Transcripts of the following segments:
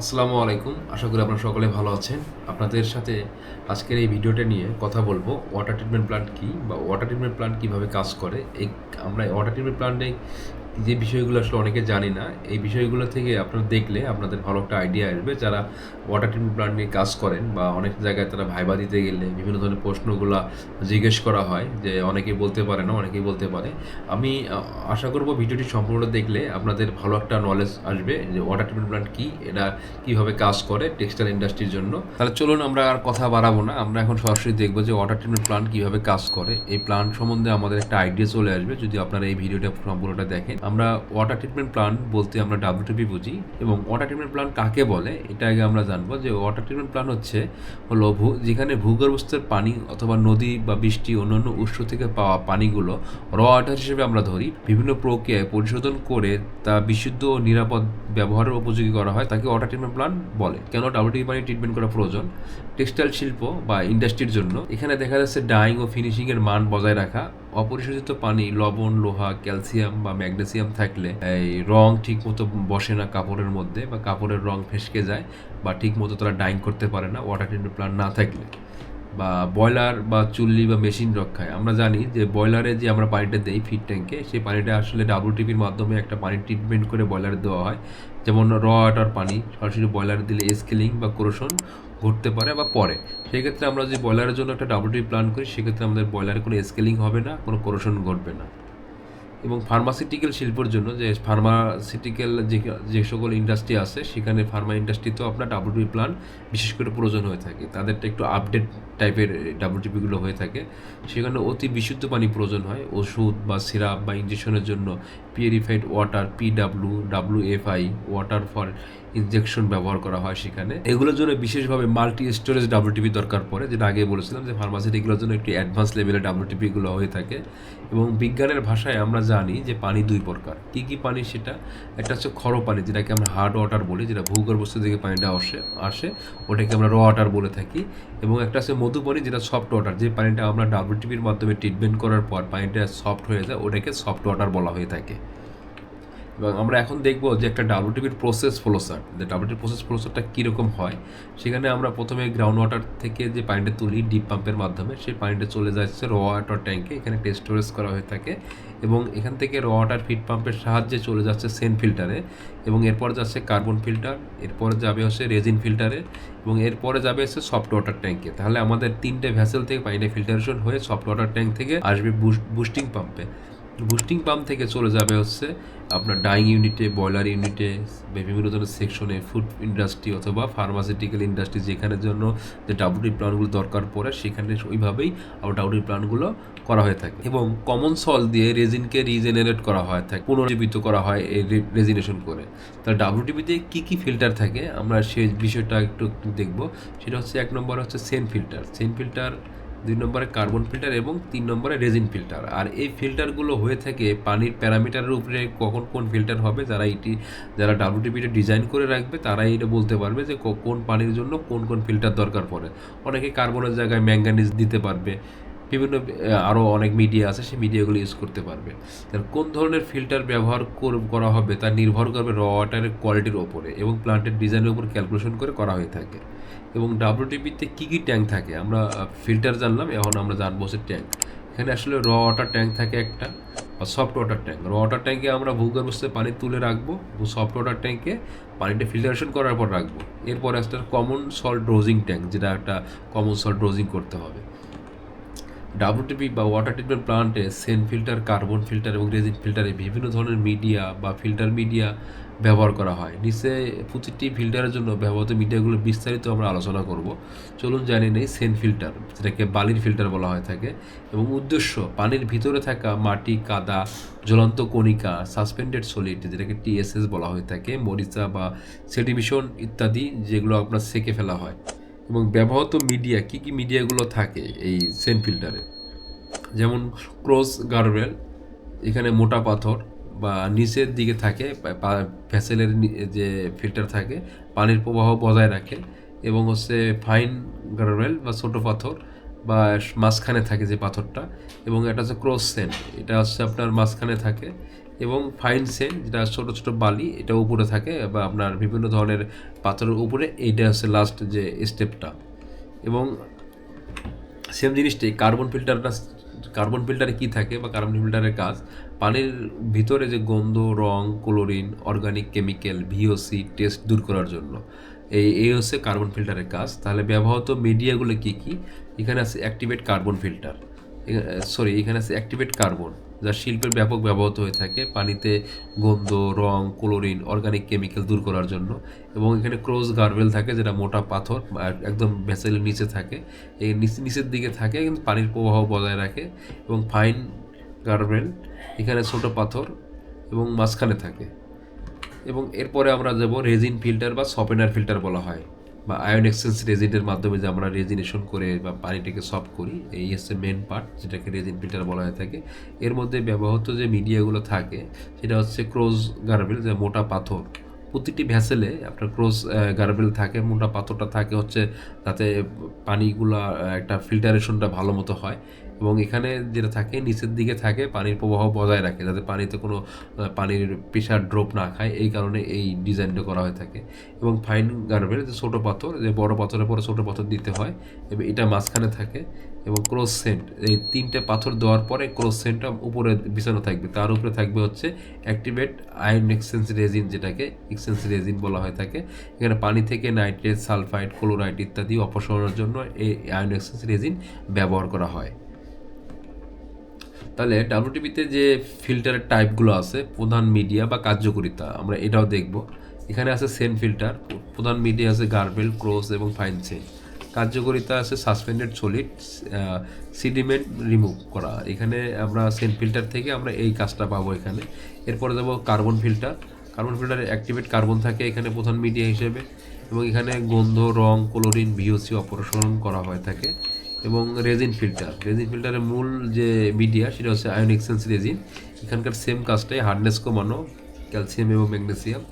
আসসালামু আলাইকুম। আশা করি আপনারা সকলে ভালো আছেন। আপনাদের সাথে আজকের এই ভিডিওটা নিয়ে কথা বলব ওয়াটার ট্রিটমেন্ট প্ল্যান্ট কী বা ওয়াটার ট্রিটমেন্ট প্ল্যান্ট কীভাবে কাজ করে। এই আমরা ওয়াটার ট্রিটমেন্ট প্ল্যান্টে যে বিষয়গুলো আসলে অনেকে জানি না, এই বিষয়গুলো থেকে আপনারা দেখলে আপনাদের ভালো একটা আইডিয়া আসবে। যারা ওয়াটার ট্রিটমেন্ট প্ল্যান্ট নিয়ে কাজ করেন বা অনেক জায়গায় তারা ভাইবা দিতে গেলে বিভিন্ন ধরনের প্রশ্নগুলো জিজ্ঞেস করা হয় যে অনেকে বলতে পারে না, অনেকেই বলতে পারে। আমি আশা করব ভিডিওটি সম্পূর্ণ দেখলে আপনাদের ভালো একটা নলেজ আসবে যে ওয়াটার ট্রিটমেন্ট প্ল্যান্ট কী, এটা কীভাবে কাজ করে টেক্সটাইল ইন্ডাস্ট্রির জন্য। তাহলে চলুন আমরা আর কথা বাড়াবো না। আমরা এখন সরাসরি দেখব যে ওয়াটার ট্রিটমেন্ট প্ল্যান্ট কীভাবে কাজ করে। এই প্ল্যান্ট সম্বন্ধে আমাদের একটা আইডিয়া চলে আসবে। যদি আপনারা এই ভিডিওটা সম্পূর্ণটা দেখেন আমরা ওয়াটার ট্রিটমেন্ট প্ল্যান্ট বলতে আমরা ডাব্লিউটিপি বুঝি এবং ওয়াটার ট্রিটমেন্ট প্ল্যান্ট কাকে বলে? এটা আগে আমরা জানব যে ওয়াটার ট্রিটমেন্ট প্ল্যান্ট হচ্ছে, হলো ভূ, যেখানে ভূগর্ভস্থের পানি অথবা নদী বা বৃষ্টি অন্যান্য উৎস থেকে পাওয়া পানিগুলো র ওয়াটার হিসেবে আমরা ধরি। বিভিন্ন প্রক্রিয়ায় পরিশোধন করে তা বিশুদ্ধ ও নিরাপদ ব্যবহারের উপযোগী করা হয়, তাকে ওয়াটার ট্রিটমেন্ট প্ল্যান্ট বলে। কেন ডাব্লিউটি পানি ট্রিটমেন্ট করা প্রয়োজন? টেক্সটাইল শিল্প বা ইন্ডাস্ট্রির জন্য। এখানে দেখা যাচ্ছে ডাইং ও ফিনিশিংয়ের মান বজায় রাখা। অপরিশোধিত পানি, লবণ, লোহা, ক্যালসিয়াম বা ম্যাগনেসিয়াম থাকলে এই রং ঠিক মতো বসে না কাপড়ের মধ্যে বা কাপড়ের রং ফেসকে যায় বা ঠিক মতো তারা ডাইং করতে পারে না ওয়াটার ট্রিটমেন্ট প্ল্যান না থাকলে। বা বয়লার বা চুল্লি বা মেশিন রক্ষায়। আমরা জানি যে বয়লারে যে আমরা পানিটা দেই ফিড ট্যাঙ্কে সেই পানিটা আসলে ডাব্লিউটিপির মাধ্যমে একটা পানি ট্রিটমেন্ট করে বয়লারে দেওয়া হয়। যেমন র ওয়াটার পানি, সরাসরি বয়লারে দিলে স্কেলিং বা ক্রোশন ঘটতে পারে বা পরে সেক্ষেত্রে আমরা যদি বয়লারের জন্য একটা ডাব্লিউটিপি প্ল্যান করি সেক্ষেত্রে আমাদের বয়লারে কোনো স্কেলিং হবে না, কোনো ক্রোশন ঘটবে না। এবং ফার্মাসিউটিক্যাল শিল্পের জন্য যে ফার্মাসিউটিক্যাল যে সকল ইন্ডাস্ট্রি আছে, সেখানে ফার্মা ইন্ডাস্ট্রিতেও আপনার ডাব্লিউটিপি প্ল্যান বিশেষ করে প্রয়োজন হয়ে থাকে। তাদেরটা একটু আপডেট টাইপের ডাব্লিউটিপিগুলো হয়ে থাকে। সেখানে অতি বিশুদ্ধ পানি প্রয়োজন হয়। ওষুধ বা সিরাপ বা ইঞ্জেকশনের জন্য purified water PW WFI water for injection ব্যবহার করা হয় সেখানে। এগুলোর জন্য বিশেষভাবে মাল্টি স্টোরেজ ডাব্লিউটিপি দরকার পড়ে। যেটা আগে বলেছিলাম যে ফার্মাসিউটিক্যালের জন্য একটু অ্যাডভান্স লেভেলের ডাব্লিউটিপিগুলো হয়ে থাকে। এবং বিজ্ঞানের ভাষায় আমরা জানি যে পানি দুই প্রকার। কী কী পানি সেটা? একটা হচ্ছে খরো পানি, যেটাকে আমরা হার্ড ওয়াটার বলি, যেটা ভূগর্ভস্থ থেকে পানিটা আসে আসে, ওটাকে আমরা র ওয়াটার বলে থাকি। এবং একটা আছে মধু পানি, যেটা সফট ওয়াটার যে পানিটা আমরা ডাব্লিউটিপির মাধ্যমে ট্রিটমেন্ট করার পর পানিটা সফট হয়ে যায়, ওটাকে সফট ওয়াটার বলা হয়ে থাকে। এবং আমরা এখন দেখব যে একটা ডাব্লিউটিপির প্রসেস ফ্লোসার ডাব্লিউটির প্রসেস ফ্লোসারটা কীরকম হয়। সেখানে আমরা প্রথমে গ্রাউন্ড ওয়াটার থেকে যে পানিটা তুলি ডিপ পাম্পের মাধ্যমে, সেই পানিটা চলে যাচ্ছে র ওয়াটার ট্যাঙ্কে এখানে একটা স্টোরেজ করা হয়ে থাকে এবং এখান থেকে র ওয়াটার ফিট পাম্পের সাহায্যে চলে যাচ্ছে সেন ফিল্টারে এবং এরপর যাচ্ছে কার্বন ফিল্টার এরপর যাবে হচ্ছে রেজিন ফিল্টারে এবং এরপরে যাবে হচ্ছে সফট ওয়াটার ট্যাঙ্কে তাহলে আমাদের তিনটে ভ্যাসেল থেকে পানিটা ফিল্টারেশন হয়ে সফট ওয়াটার ট্যাঙ্ক থেকে আসবে বুস্টিং পাম্পে বুস্টিং পাম্প থেকে চলে যাবে হচ্ছে আপনার ডাইং ইউনিটে বয়লার ইউনিটে, বিভিন্ন ধরনের সেকশনে, ফুড ইন্ডাস্ট্রি অথবা ফার্মাসিউটিক্যাল ইন্ডাস্ট্রি যেখানের জন্য যে ডাব্লিউটি প্ল্যানগুলো দরকার পড়ে, সেখানে ওইভাবেই আবার ডাব্লিউটি প্ল্যানগুলো করা হয়ে থাকে। এবং কমন সল দিয়ে রেজিনকে রিজেনারেট করা হয় থাকে, পুনর্জীবিত করা হয় এই রেজিনেশন করে। তাহলে ডাব্লিউটিপিতে কী কী ফিল্টার থাকে? আমরা সেই বিষয়টা একটু দেখব। সেটা হচ্ছে এক নম্বর হচ্ছে সেন ফিল্টার সেন ফিল্টার দুই নম্বরে কার্বন ফিল্টার এবং তিন নম্বরে রেজিন ফিল্টার। আর এই ফিল্টারগুলো হয়ে থাকে পানির প্যারামিটারের উপরে কখন কোন ফিল্টার হবে, যারা এটি, যারা ডাব্লিউটিপিটা ডিজাইন করে রাখবে, তারাই এটা বলতে পারবে যে কোন পানির জন্য কোন কোন ফিল্টার দরকার পড়ে। অনেকে কার্বনের জায়গায় ম্যাঙ্গানিজ দিতে পারবে। বিভিন্ন আরও অনেক মিডিয়া আছে, সেই মিডিয়াগুলো ইউজ করতে পারবে। কোন ধরনের ফিল্টার ব্যবহার করা হবে, তা নির্ভর করবে র ওয়াটারের কোয়ালিটির ওপরে এবং প্লান্টের ডিজাইনের উপর ক্যালকুলেশন করে করা হয়ে থাকে। এবং ডাব্লিউটিপিতে কী কী ট্যাঙ্ক থাকে? আমরা ফিল্টার জানলাম, এখন আমরা জানব হচ্ছে ট্যাঙ্ক এখানে আসলে র ওয়াটার ট্যাঙ্ক থাকে একটা আর সফট ওয়াটার ট্যাঙ্ক র ওয়াটার ট্যাঙ্কে আমরা ভূগর্ভস্থ পানি তুলে রাখব এবং সফট ওয়াটার ট্যাঙ্কে পানিটা ফিল্টারেশন করার পর রাখব। এরপর একটা কমন সল্ট ডোজিং ট্যাঙ্ক যেটা একটা কমন সল্ট ডোজিং করতে হবে। ডাব্লিউটিপি বা ওয়াটার ট্রিটমেন্ট প্লান্টে সেন ফিল্টার কার্বন ফিল্টার এবং রেজিন ফিল্টারে বিভিন্ন ধরনের মিডিয়া বা ফিল্টার মিডিয়া ব্যবহার করা হয়। নিচে প্রতিটি ফিল্টারের জন্য ব্যবহৃত মিডিয়াগুলো বিস্তারিত আমরা আলোচনা করব। চলুন জানি নেই সেন ফিল্টার, যেটাকে বালির ফিল্টার বলা হয়ে থাকে এবং উদ্দেশ্য, পানির ভিতরে থাকা মাটি, কাদা, জ্বলন্ত কণিকা সাসপেন্ডেড সলিড যেটাকে টিএসএস বলা হয়ে থাকে, মরিচা বা সেডিমিশন ইত্যাদি যেগুলো আপনার সেকে ফেলা হয়। এবং ব্যবহৃত মিডিয়া, কি কি মিডিয়াগুলো থাকে এই সেন ফিল্টারে? যেমন ক্রস গার্বেল, এখানে মোটা পাথর বা নিচের দিকে থাকে ভ্যাসেলের যে ফিল্টার থাকে, পানির প্রবাহ বজায় রাখে এবং হচ্ছে ফাইন গার্বেল বা ছোটো পাথর বা মাঝখানে থাকে যে পাথরটা এবং এটা হচ্ছে ক্রস সেন এটা হচ্ছে আপনার মাঝখানে থাকে এবং ফাইন সেন্ট যেটা ছোটো ছোটো বালি, এটা উপরে থাকে বা আপনার বিভিন্ন ধরনের পাথরের উপরে, এইটা হচ্ছে লাস্ট যে স্টেপটা এবং সেম জিনিসটাই কার্বন ফিল্টারটা কার্বন ফিল্টারে কী থাকে বা কার্বন ফিল্টারের কাজ? পানির ভিতরে যে গন্ধ, রং chlorine organic chemical VOC test দূর করার জন্য। এই এই হচ্ছে কার্বন ফিল্টারের কাজ। তাহলে ব্যবহৃত মিডিয়াগুলো কী কী? এখানে আছে অ্যাক্টিভেট কার্বন ফিল্টার সরি এখানে আছে অ্যাক্টিভেট কার্বন যা শিল্পের ব্যাপক ব্যবহৃত হয়ে থাকে পানিতে গন্ধ, রং, ক্লোরিন অর্গানিক কেমিক্যাল দূর করার জন্য। এবং এখানে ক্রোজ গার্বেল থাকে যেটা মোটা পাথর একদম ভেসেলের নিচে থাকে। এই নিচে, নিচের দিকে থাকে কিন্তু পানির প্রবাহ বজায় রাখে। এবং ফাইন গার্বেল এখানে ছোট পাথর এবং মাঝখানে থাকে। এবং এরপরে আমরা যাব রেজিন ফিল্টার বা সপেনার ফিল্টার বলা হয়। বা আয়ন এক্সচেঞ্জ রেজিনের মাধ্যমে যে আমরা রেজিনেশন করে বা পানিটাকে সফট করি, এই হচ্ছে মেন পার্ট যেটাকে রেজিন ফিল্টার বলা হয়ে থাকে। এর মধ্যে ব্যবহৃত যে মিডিয়াগুলো থাকে, সেটা হচ্ছে ক্রোজ গার্বেল যে মোটা পাথর। প্রতিটি ভ্যাসেলে আপনার ক্রোজ গার্বেল থাকে, মোটা পাথরটা থাকে হচ্ছে, তাতে পানিগুলা একটা ফিল্টারেশনটা ভালো মতো হয়। এবং এখানে যেটা থাকে, নিচের দিকে থাকে, পানির প্রবাহ বজায় রাখে, যাতে পানিতে কোনো পানির প্রেশার ড্রপ না খায়। এই কারণে এই ডিজাইনটা করা হয়ে থাকে। এবং ফাইন গার্বেল, যে ছোটো পাথর, যে বড় পাথরের পরে ছোটো পাথর দিতে হয়, এবং এটা মাঝখানে থাকে। এবং ক্রস সেন্ট, এই তিনটে পাথর দেওয়ার পরে ক্রস সেন্টটা উপরে বিছানো থাকবে। তার উপরে থাকবে হচ্ছে অ্যাক্টিভেট আয়ন এক্সচেঞ্জ রেজিন, যেটাকে এক্সচেঞ্জ রেজিন বলা হয়ে থাকে। এখানে পানি থেকে নাইট্রেট, সালফাইড, ক্লোরাইড ইত্যাদি অপসারণের জন্য এই আয়ন এক্সচেঞ্জ রেজিন ব্যবহার করা হয়। তাহলে ডাব্লিউটিপিতে যে ফিল্টারের টাইপগুলো আছে, প্রধান মিডিয়া বা কার্যকারিতা, আমরা এটাও দেখব। এখানে আছে সেন ফিল্টার প্রধান মিডিয়া আছে গার্বেল ক্রোস এবং ফাইন সেন কার্যকারিতা আছে সাসপেন্ডেড সলিড সিডিমেন্ট রিমুভ করা। এখানে আমরা সেন ফিল্টার থেকে আমরা এই কাজটা পাবো এখানে। এরপরে যাব কার্বন ফিল্টার কার্বন ফিল্টারে অ্যাক্টিভেট কার্বন থাকে এখানে প্রধান মিডিয়া হিসেবে। এবং এখানে গন্ধ, রং ক্লোরিন ভিওসি অপসারণ করা হয়ে থাকে। এবং রেজিন ফিল্টার রেজিন ফিল্টারের মূল যে মিডিয়া সেটা হচ্ছে আয়ন এক্সচেঞ্জ রেজিন এখানকার সেম কাজটাই হার্ডনেস কমানো ক্যালসিয়াম এবং ম্যাগনেসিয়াম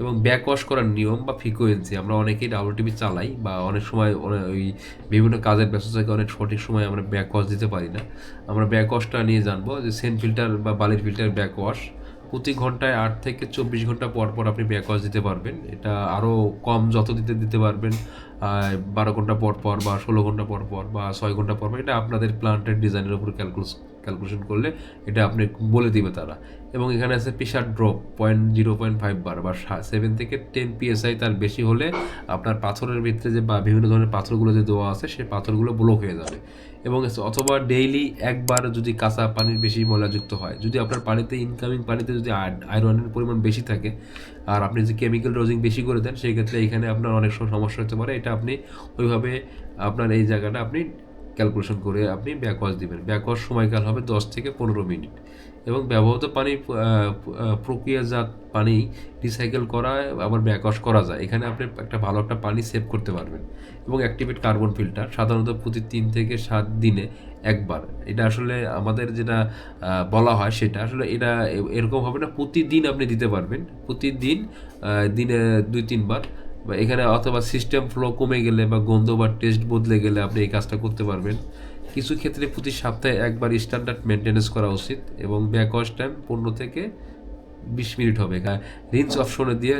এবং ব্যাক ওয়াশ করার নিয়ম বা ফ্রিকোয়েন্সি আমরা অনেকেই ডাবল টিভি চালাই বা অনেক সময় ওই বিভিন্ন কাজের ব্যস্ততাকে অনেক সঠিক সময় আমরা ব্যাক ওয়াশ দিতে পারি না। আমরা ব্যাক ওয়াশটা নিয়ে জানব যে সেন ফিল্টার বা বালির ফিল্টার ব্যাক ওয়াশ প্রতি ঘন্টায় আট থেকে চব্বিশ ঘণ্টা পর পর আপনি ব্যাক ওয়াশ দিতে পারবেন। এটা আরও কম যত দিতে দিতে পারবেন বারো ঘণ্টা পর পর বা ষোলো ঘণ্টা পর পর বা ছয় ঘণ্টা পর পর। এটা আপনাদের প্লান্টের ডিজাইনের উপর ক্যালকুলেস ক্যালকুলেশন করলে এটা আপনি বলে দিবে তারা। এবং এখানে আছে pressure drop point zero point five bar বা সেভেন থেকে টেন পিএসআই তার বেশি হলে আপনার পাথরের ভিতরে যে বা বিভিন্ন ধরনের পাথরগুলো যে দেওয়া আছে সেই পাথরগুলো ব্লক হয়ে যাবে। এবং অথবা ডেইলি একবার যদি কাঁচা পানির বেশি ময়লাযুক্ত হয়, যদি আপনার পানিতে ইনকামিং পানিতে যদি আয়রনের পরিমাণ বেশি থাকে আর আপনি যদি কেমিক্যাল ডোজিং বেশি করে দেন, সেই ক্ষেত্রে এখানে আপনার অনেক সময় সমস্যা হতে পারে। এটা আপনি ওইভাবে আপনার এই জায়গাটা আপনি ক্যালকুলেশন করে আপনি ব্যাকওয়াশ দিবেন। ব্যাকওয়াশ সময়কাল হবে দশ থেকে পনেরো মিনিট। এবং ব্যবহৃত পানি প্রক্রিয়াজাত পানি রিসাইকেল করা, আবার ব্যাকওয়াশ করা যায়। এখানে আপনি একটা ভালো একটা পানি সেভ করতে পারবেন। এবং অ্যাক্টিভেট কার্বন ফিল্টার সাধারণত প্রতি তিন থেকে সাত দিনে একবার। এটা আসলে আমাদের যেটা বলা হয় সেটা আসলে এটা এরকম হবে না, প্রতিদিন আপনি দিতে পারবেন। প্রতিদিন দিনে দুই তিনবার। বা এখানে অথবা সিস্টেম ফ্লো কমে গেলে বা গন্ধ বা টেস্ট বদলে গেলে আপনি এই কাজটা করতে পারবেন। কিছু ক্ষেত্রে প্রতি সপ্তাহে একবার স্ট্যান্ডার্ড মেনটেন্যান্স করা উচিত এবং ব্যাকওয়াশ টাইম পনেরো থেকে বিশ মিনিট হবে। রিন্স অপশনে দিয়ে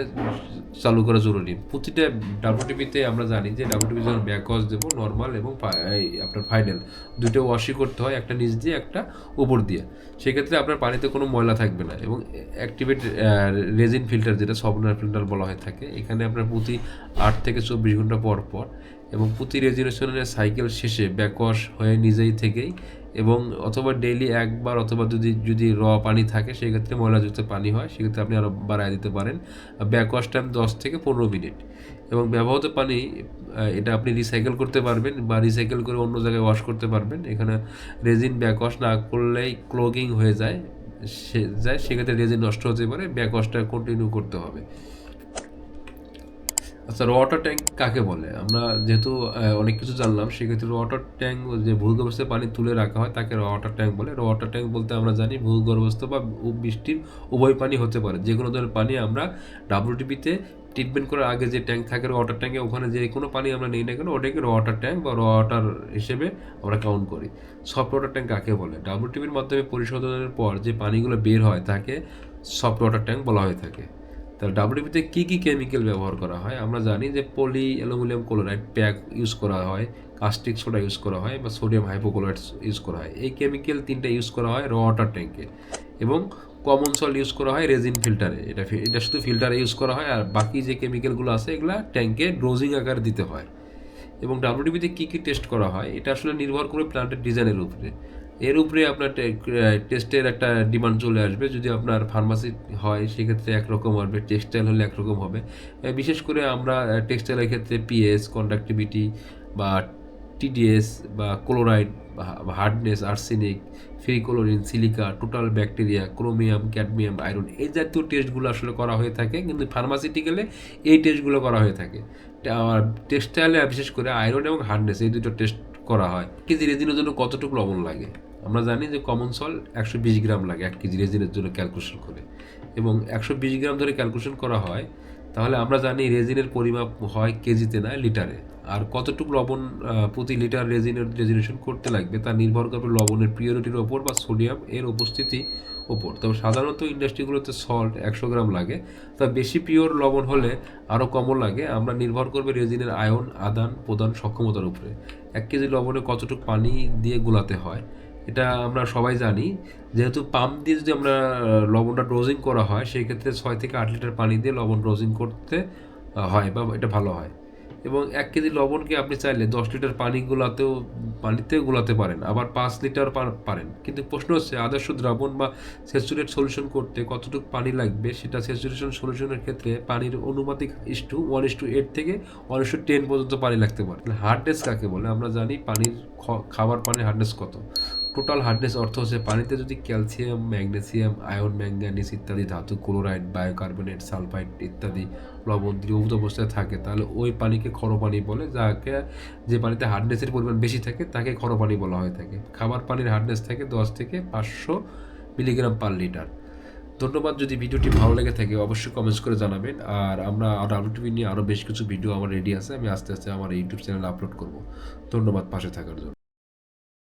চালু করা জরুরি। প্রতিটা ডাব্লিউটিপিতে আমরা জানি যে ডাব্লিউটিপি যখন ব্যাকওয়াশ দেবো নর্মাল এবং আপনার ফাইনাল দুটো ওয়াশই করতে হয়, একটা নিচ দিয়ে, একটা উপর দিয়ে। সেক্ষেত্রে আপনার পানিতে কোনো ময়লা থাকবে না এবং অ্যাক্টিভেট রেজিন ফিল্টার যেটা সফটওয়্যার ফিল্টার বলা হয়ে থাকে, এখানে আপনার প্রতি আট থেকে চব্বিশ ঘণ্টা পর পর এবং প্রতি রেজিনেশনের সাইকেল শেষে ব্যাকওয়াশ হয়ে নিজেই থেকেই এবং অথবা ডেইলি একবার অথবা যদি যদি র পানি থাকে, সেক্ষেত্রে ময়লাযুক্ত পানি হয়, সেক্ষেত্রে আপনি আরও বাড়ায় দিতে পারেন। ব্যাকওয়াশ টাইম দশ থেকে পনেরো মিনিট। এবং ব্যবহৃত পানি এটা আপনি রিসাইকেল করতে পারবেন বা রিসাইকেল করে অন্য জায়গায় ওয়াশ করতে পারবেন। এখানে রেজিন ব্যাকওয়াশ না করলেই ক্লোগিং হয়ে যায়, সে, যায়, সেক্ষেত্রে রেজিন নষ্ট হতে পারে। ব্যাকওয়াশটা কন্টিনিউ করতে হবে। আচ্ছা ওয়াটার ট্যাঙ্ক কাকে বলে? আমরা যেহেতু অনেক কিছু জানলাম, সেক্ষেত্রে ওয়াটার ট্যাঙ্ক যে ভূগর্ভস্থ পানি তুলে রাখা হয়, তাকে ওয়াটার ট্যাঙ্ক বলে। ওয়াটার ট্যাঙ্ক বলতে আমরা জানি ভূগর্ভস্থ বা বৃষ্টির উভয় পানি হতে পারে। যে কোনো ধরনের পানি আমরা ডাব্লিউটিপিতে ট্রিটমেন্ট করার আগে যে ট্যাঙ্ক থাকে ওয়াটার ট্যাঙ্কে ওখানে যে কোনো পানি আমরা নিই না কেন, ওটাকে ওয়াটার ট্যাঙ্ক বা ওয়াটার হিসেবে আমরা কাউন্ট করি। সফট ওয়াটার ট্যাঙ্ক কাকে বলে? ডাব্লিউটিপির মাধ্যমে পরিশোধনের পর যে পানিগুলো বের হয়, তাকে সফট ওয়াটার ট্যাঙ্ক বলা হয়ে থাকে। তাহলে ডাব্লিউটিপিতে কী কী কেমিক্যাল ব্যবহার করা হয়? আমরা জানি যে poly aluminium chloride pack use করা হয় কাস্টিক সোডা ইউজ করা হয় বা সোডিয়াম হাইপোক্লোরাইড ইউজ করা হয়। এই কেমিক্যাল তিনটা ইউজ করা হয় র ওয়াটার ট্যাঙ্কে এবং কমন সল ইউজ করা হয় রেজিন ফিল্টারে এটা এটা শুধু ফিল্টারে ইউজ করা হয় আর বাকি যে কেমিক্যালগুলো আছে এগুলো ট্যাঙ্কে ড্রোজিং আকারে দিতে হয়। এবং ডাব্লিউডিপিতে কী কী টেস্ট করা হয়? এটা আসলে নির্ভর করে প্ল্যান্টের ডিজাইনের উপরে। এর উপরে আপনার টেস্টের একটা ডিমান্ড চলে আসবে। যদি আপনার ফার্মাসি হয়, সেক্ষেত্রে একরকম হবে। টেক্সটাইল হলে একরকম হবে। বিশেষ করে আমরা টেক্সটাইলের ক্ষেত্রে পিএস কন্ডাক্টিভিটি বা টিডিএস বা chloride hardness arsenic free chlorine silica total bacteria chromium cadmium iron এই জাতীয় টেস্টগুলো আসলে করা হয়ে থাকে। কিন্তু ফার্মাসিউটিক্যালে এই টেস্টগুলো করা হয়ে থাকে। টেক্সটাইলে বিশেষ করে আয়রন এবং হার্ডনেস এই দুটো টেস্ট করা হয়। কেজি রেজিনের জন্য কতটুকু লবণ লাগে? আমরা জানি যে কমন সল একশো বিশ গ্রাম লাগে এক কেজি রেজিনের জন্য ক্যালকুলেশন করে। এবং একশো বিশ গ্রাম ধরে ক্যালকুলেশন করা হয় তাহলে আমরা জানি রেজিনের পরিমাপ হয় কেজিতে না লিটারে। আর কতটুকু লবণ প্রতি লিটার রেজিনের রেজিনেশন করতে লাগবে তা নির্ভর করবে লবণের পিওরিটির ওপর বা সোডিয়াম এর উপস্থিতি ওপর। তবে সাধারণত ইন্ডাস্ট্রিগুলোতে সল্ট একশো গ্রাম লাগে, তা বেশি পিওর লবণ হলে আরও কমও লাগে। আমরা নির্ভর করবে রেজিনের আয়ন আদান প্রদান সক্ষমতার উপরে। এক কেজি লবণে কতটুকু পানি দিয়ে গোলাতে হয়? এটা আমরা সবাই জানি। যেহেতু পাম্প দিয়ে যদি আমরা লবণটা ড্রোজিং করা হয়, সেই ক্ষেত্রে ছয় থেকে আট লিটার পানি দিয়ে লবণ ড্রোজিং করতে হয় বা এটা ভালো হয়। এবং এক কেজি লবণকে আপনি চাইলে দশ লিটার পানি গুলাতেও, পানিতেও গুলাতে পারেন, আবার পাঁচ লিটার পারেন। কিন্তু প্রশ্ন হচ্ছে, আদর্শ দ্রাবণ বা স্যাচুরেট সলিউশন করতে কতটুকু পানি লাগবে? সেটা স্যাচুরেশন সলিউশনের ক্ষেত্রে পানির অনুমাতিক is to one is to eight থেকে ওয়ান ইস টু টেন পর্যন্ত পানি লাগতে পারে। হার্ডনেস কাকে বলে? আমরা জানি পানির খাবার পানির হার্ডনেস কত। টোটাল হার্ডনেস অর্থ হচ্ছে পানিতে যদি ক্যালসিয়াম ম্যাগনেসিয়াম আয়রন ম্যাঙ্গানিস ইত্যাদি ধাতু ক্লোরাইড বায়োকার্বনেট সালফাইড ইত্যাদি লবণ দ্রবীভূত অবস্থায় থাকে, তাহলে ওই পানিকে খর পানি বলে, যাকে, যে পানিতে হার্ডনেসের পরিমাণ বেশি থাকে, তাকে খর পানি বলা হয়ে থাকে। খাবার পানির হার্ডনেস থাকে দশ থেকে পাঁচশো মিলিগ্রাম পার লিটার ধন্যবাদ যদি ভিডিওটি ভালো লেগে থাকে, অবশ্যই কমেন্টস করে জানাবেন। আর আমরা আর আলুটিভি নিয়ে আরও বেশ কিছু ভিডিও আমার রেডি আছে, আমি আস্তে আস্তে আমার ইউটিউব চ্যানেলে আপলোড করব। ধন্যবাদ পাশে থাকার জন্য।